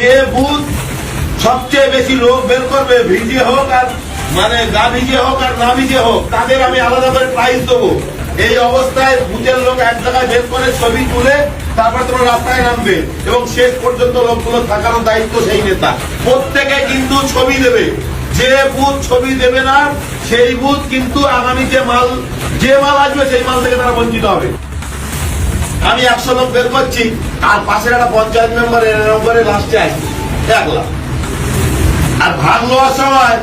যে বুথ সবচেয়ে বেশি লোক বের করবে, ভিজে হোক আর মানে গা ভিজে হোক আর না ভিজে হোক, তাদের আমি আলাদা করে প্রাইজ দেবো। এই অবস্থায় বুথের লোক এক জায়গায় বের করে ছবি তুলে তারপর তোমরা রাস্তায় নামবে এবং শেষ পর্যন্ত লোকগুলো থাকার দায়িত্ব সেই নেতা। প্রত্যেকে কিন্তু ছবি দেবে। যে বুথ ছবি দেবে না, সেই বুথ কিন্তু আগামী যে মাল যে মাল আসবে সেই মাল থেকে তারা বঞ্চিত হবে। আমি একশো লোক বের করছি আর পাশের একটা পঞ্চায়েত মেম্বার এরকম করে লাস্টে আসবে একলা। আর ভাগ লওয়ার সময়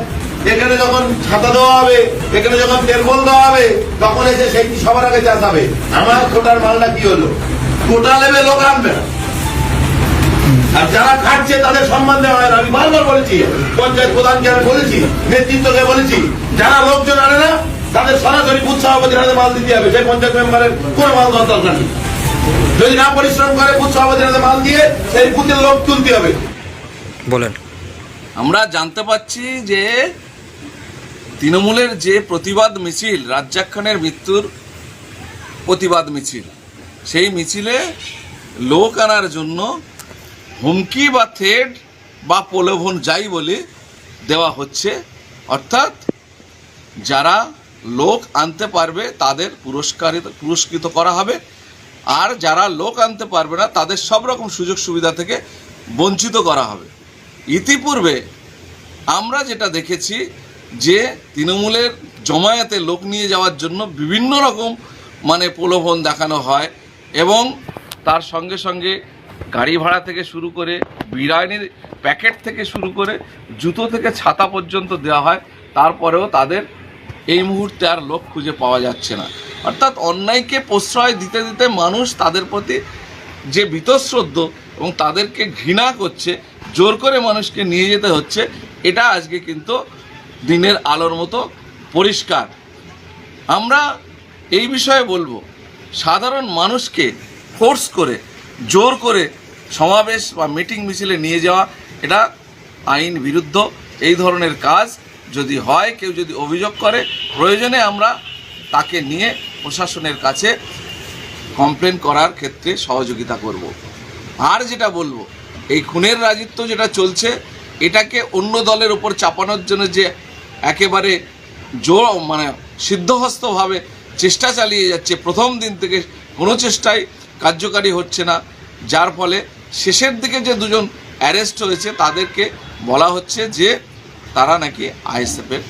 এখানে যখন ছাতা দেওয়া হবে, এখানে যখন তেলবল দেওয়া হবে, তখন এসে সেইটি সবার আগে চাষ হবে আমার কোটার মালটা কি হলো? কোটা নেবে, লোক আনবে না। আর যারা খাটছে, তাদের সম্মান দেওয়া হয় আমি বারবার বলেছি, পঞ্চায়েত প্রধানকে আমি বলেছি, নেতৃত্বকে বলেছি, যারা লোকজন আনে না, তাদের সরাসরি বুথ মাল দিতে হবে। সেই পঞ্চায়েত মেম্বারের কোনো মাল দরকার নেই। যদি না পরিশ্রম করে বুথ সভাপতির মাল দিয়ে সেই বুথের লোক তুলতে হবে। বলেন। আমরা জানতে পাচ্ছি যে তৃণমূলের যে প্রতিবাদ মিছিল রাজ্জাক খানের মৃত্যুর প্রতিবাদ মিছিল সেই মিছিলে লোক আনার জন্য হুমকি বা থ্রেড বা প্রলোভন যাই বলে দেওয়া হচ্ছে। অর্থাৎ যারা লোক আনতে পারবে তাদের পুরস্কারিত পুরস্কৃত করা হবে। আর যারা লোক আনতে পারবে না, তাদের সব রকম সুযোগ সুবিধা থেকে বঞ্চিত করা হবে। ইতিপূর্বে আমরা যেটা দেখেছি যে তৃণমূলের জমায়েতে লোক নিয়ে যাওয়ার জন্য বিভিন্ন রকম মানে প্রলোভন দেখানো হয় এবং তার সঙ্গে সঙ্গে গাড়ি ভাড়া থেকে শুরু করে বিরিয়ানির প্যাকেট থেকে শুরু করে জুতো থেকে ছাতা পর্যন্ত দেওয়া হয়। তারপরেও তাদের এই মুহূর্তে আর লোক খুঁজে পাওয়া যাচ্ছে না। অর্থাৎ অন্যায়কে প্রশ্রয় দিতে দিতে মানুষ তাদের প্রতি যে বীতশ্রদ্ধ এবং তাদেরকে ঘৃণা করছে, জোর করে মানুষকে নিয়ে যেতে হচ্ছে, এটা আজকে কিন্তু দিনের আলোর মতো পরিষ্কার। আমরা এই বিষয়ে বলব, সাধারণ মানুষকে ফোর্স করে, জোর করে সমাবেশ বা মিটিং মিছিলে নিয়ে যাওয়া, এটা আইন বিরুদ্ধ, এই ধরনের কাজ যদি হয়, কেউ যদি অভিযোগ করে, প্রয়োজনে আমরা তাকে নিয়ে প্রশাসনের কাছে কমপ্লেন করার ক্ষেত্রে সহযোগিতা করব। আর যেটা বলব, এই খুনের রাজিত্ব যেটা চলছে, এটাকে অন্য দলের ওপর চাপানোর জন্য যে একেবারে জোর মানে সিদ্ধহস্তভাবে চেষ্টা চালিয়ে যাচ্ছে, প্রথম দিন থেকে কোনো চেষ্টাই কার্যকারী হচ্ছে না যার ফলে শেষের দিকে যে দুজন অ্যারেস্ট হয়েছে, তাদেরকে বলা হচ্ছে যে তারা নাকি আইএসএফের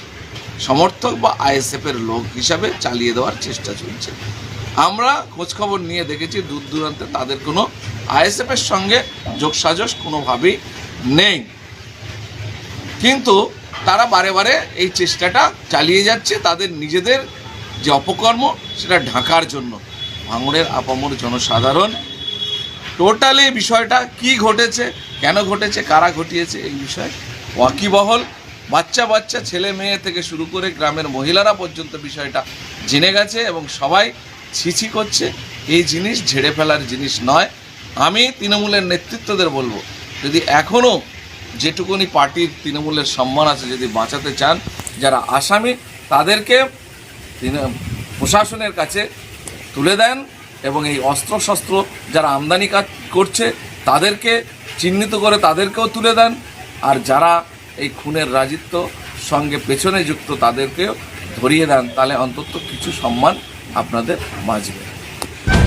সমর্থক বা আইএসএফের লোক হিসাবে চালিয়ে দেওয়ার চেষ্টা চলছে। আমরা খোঁজখবর নিয়ে দেখেছি দূর দূরান্তে তাদের কোনো আইএসএফের সঙ্গে যোগসাজস কোনোভাবেই নেই। কিন্তু তারা বারে বারে এই চেষ্টাটা চালিয়ে যাচ্ছে, তাদের নিজেদের যে অপকর্ম সেটা ঢাকার জন্য। ভাঙড়ের আপামর জনসাধারণ, টোটালি বিষয়টা কি ঘটেছে, কেন ঘটেছে, কারা ঘটিয়েছে, এই বিষয়ে ওয়াকিবহল বাচ্চা বাচ্চা, ছেলে মেয়ে থেকে শুরু করে গ্রামের মহিলারা পর্যন্ত বিষয়টা জেনে গেছে এবং সবাই ছিছি করছে। এই জিনিস ঝেড়ে ফেলার জিনিস নয়। আমি তৃণমূলের নেতৃত্বদের বলব, যদি এখনও যেটুকুনি পার্টির তৃণমূলের সম্মান আছে, যদি বাঁচাতে চান, যারা আসামি, তাদেরকে প্রশাসনের কাছে তুলে দেন এবং এই অস্ত্রশস্ত্র যারা আমদানি কাজ করছে, তাদেরকে চিহ্নিত করে তাদেরকেও তুলে দেন। আর যারা এই খুনের রাজিত্ব সঙ্গে পেছনে যুক্ত তাদেরকেও ধরিয়ে দেন, তাহলে অন্তত কিছু সম্মান আপনাদের বাঁচবে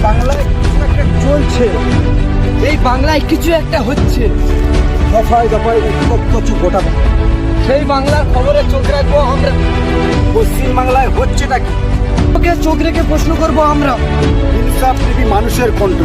বাংলায় কিছু একটা চলছে। এই বাংলায় কিছু একটা হচ্ছে। দফায় দফায় উৎপত্তি ঘটাবো সেই বাংলার খবরে চোখ রাখব আমরা। পশ্চিম বাংলায় হচ্ছেটা কি? চোখ রেখে প্রশ্ন করব আমরা। মানুষের কণ্ঠ